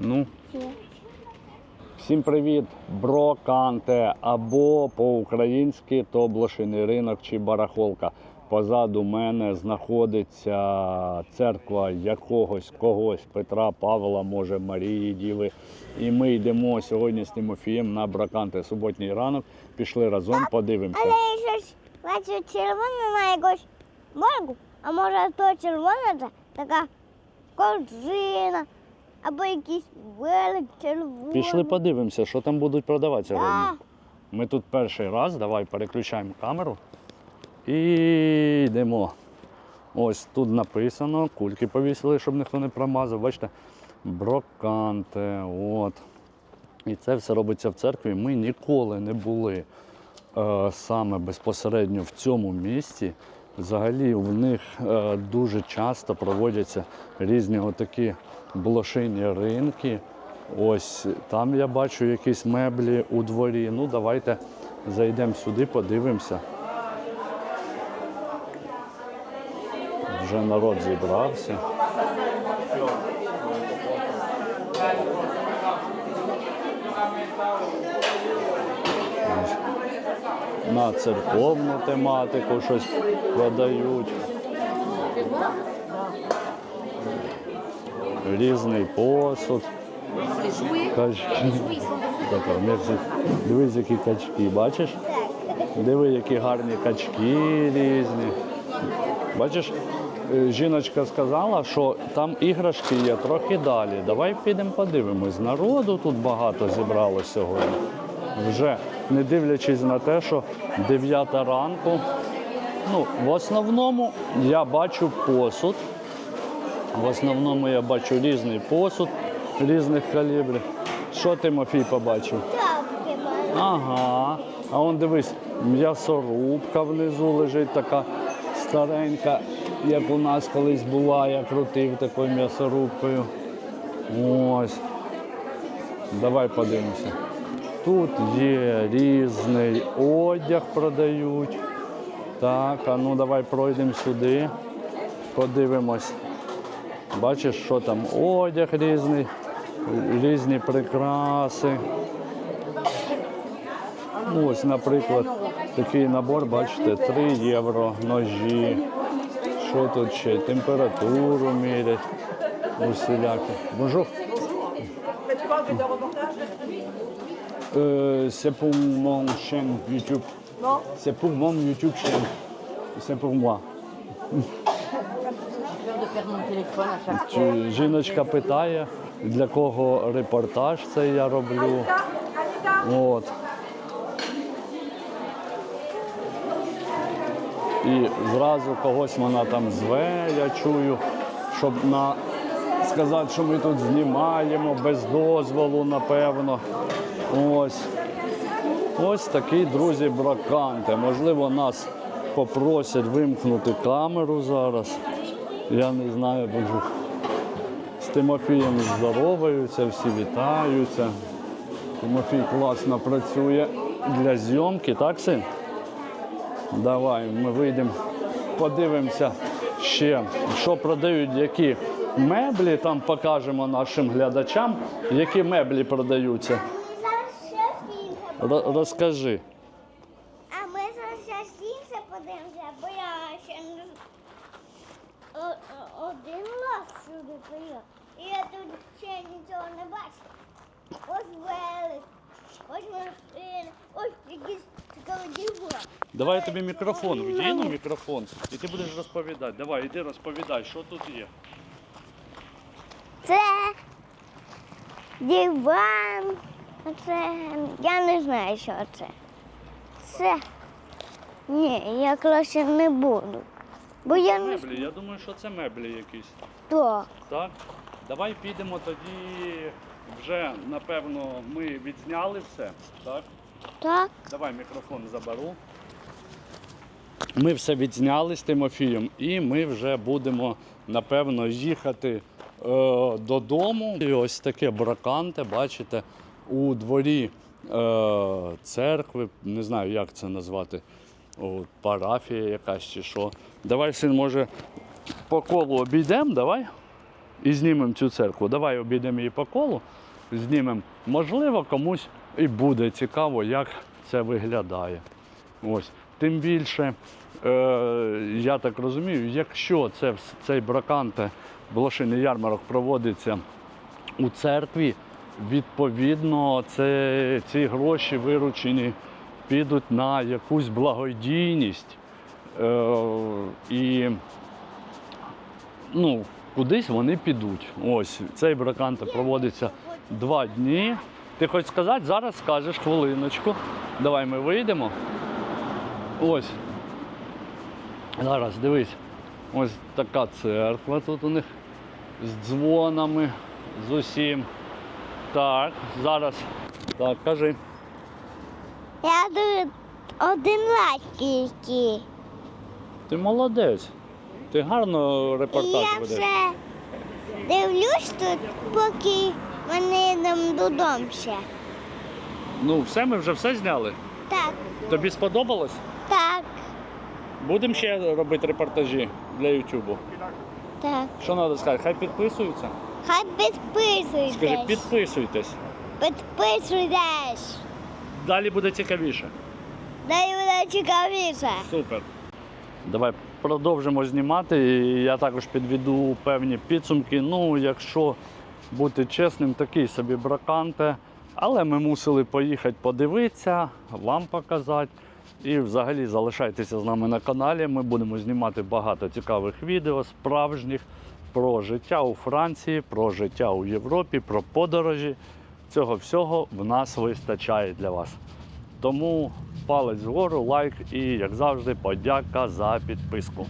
Ну, всім привіт, броканте або по-українськи то блошиний ринок чи барахолка. Позаду мене знаходиться церква якогось когось Петра, Павла, може Марії Діви. І ми йдемо сьогодні з Тимофієм на броканте. Суботній ранок. Пішли разом, подивимося. Але я щось бачу червоне на якусь моргу, а може то червоне це така корзина або якийсь велик червоний. Пішли подивимося, що там будуть продавати сьогодні. Ми тут перший раз, давай переключаємо камеру і йдемо. Ось тут написано, кульки повісили, щоб ніхто не промазав. Бачите, броканте. От. І це все робиться в церкві. Ми ніколи не були е, саме безпосередньо в цьому місті. Взагалі в них е, дуже часто проводяться різні отакі блошині ринки. Ось там я бачу якісь меблі у дворі. Ну, давайте зайдемо сюди, подивимося. Вже народ зібрався. На церковну тематику щось продають. Різний посуд. Качки. Дивись, які качки, бачиш? Диви, які гарні качки різні. Бачиш, е, жіночка сказала, що там іграшки є трохи далі. Давай підемо подивимось. Народу тут багато зібралося сьогодні. Вже не дивлячись на те, що 9 ранку. Ну, в основному я бачу посуд. В основному я бачу різний посуд різних калібрів. Що Тимофій побачив? Ага. А он дивись, м'ясорубка внизу лежить така старенька, як у нас колись була, я крутив такою м'ясорубкою. Ось. Давай подивимося. Тут є різний одяг продають. Так, а ну давай пройдемо сюди, подивимось. Бачиш, що там одяг різний, різні прикраси. Ось, наприклад, такий набор, бачите, 3 євро, ножі. Що тут ще? Температуру мірять. Усіляки. Bonjour. Euh, c'est pour mon chaîne YouTube. Non C'est pour mon YouTube chaîne. C'est pour moi. Чи жіночка питає, для кого репортаж це я роблю. От. І зразу когось вона там зве, я чую, щоб на... сказати, що ми тут знімаємо без дозволу, напевно. Ось. Ось такі друзі браканти. Можливо, нас попросять вимкнути камеру зараз. Я не знаю, бо з Тимофієм здороваються, всі вітаються. Тимофій класно працює для зйомки, так, син? Давай, ми вийдемо, подивимося ще, що продають, які меблі, там покажемо нашим глядачам, які меблі продаються. Розкажи. А ми зараз ще інше подивимося, бо я ще не О- о- один раз сюди приїхав. І я тут ще нічого не бачив. Ось велик, ось машини, ось якісь цікаві діва. Давай я тобі мікрофон вдіну мікрофон, і ти будеш розповідати. Давай, іди розповідай, що тут є. Це диван. Це я не знаю, що це. Це. Ні, я краще не буду. Бо я не Меблі, я думаю, що це меблі якісь. так. Так? Давай підемо тоді. Вже напевно ми відзняли все. Так? Так. Давай мікрофон заберу. Ми все відзняли з Тимофієм і ми вже будемо, напевно, їхати е, додому. І ось таке браканте, бачите, у дворі е, церкви, не знаю, як це назвати, О, парафія якась чи що. Давай, син, може, по колу обійдемо, давай. і знімемо цю церкву. Давай обійдемо її по колу, знімемо. Можливо, комусь і буде цікаво, як це виглядає. Ось. Тим більше, е, я так розумію, якщо це, цей браканте блошиний ярмарок проводиться у церкві, відповідно, це, ці гроші виручені підуть на якусь благодійність. Е, і ну, кудись вони підуть. Ось цей браканте проводиться два дні. Ти хоч сказати, зараз скажеш хвилиночку. Давай ми вийдемо. Ось. Зараз дивись. Ось така церква тут у них з дзвонами, з усім. Так, зараз. Так, кажи. Я тут один лайк тільки. Ти молодець. Ти гарно І репортаж я ведеш. вже дивлюсь тут, поки не йдемо додому ще. Ну, все, ми вже все зняли. Так, Тобі сподобалось? так, Будемо ще робити репортажі для Ютубу. так. Що треба сказати? Хай підписуються. Хай підписуйтесь. Скажи, підписуйтесь. Підписуйтесь. Далі буде цікавіше. Дай буде цікавіше. Супер. Давай продовжимо знімати. І Я також підведу певні підсумки. Ну, якщо бути чесним, такий собі браканте. Але ми мусили поїхати подивитися, вам показати. І взагалі залишайтеся з нами на каналі. Ми будемо знімати багато цікавих відео, справжніх про життя у Франції, про життя у Європі, про подорожі. Цього всього в нас вистачає для вас. Тому палець вгору, лайк і, як завжди, подяка за підписку.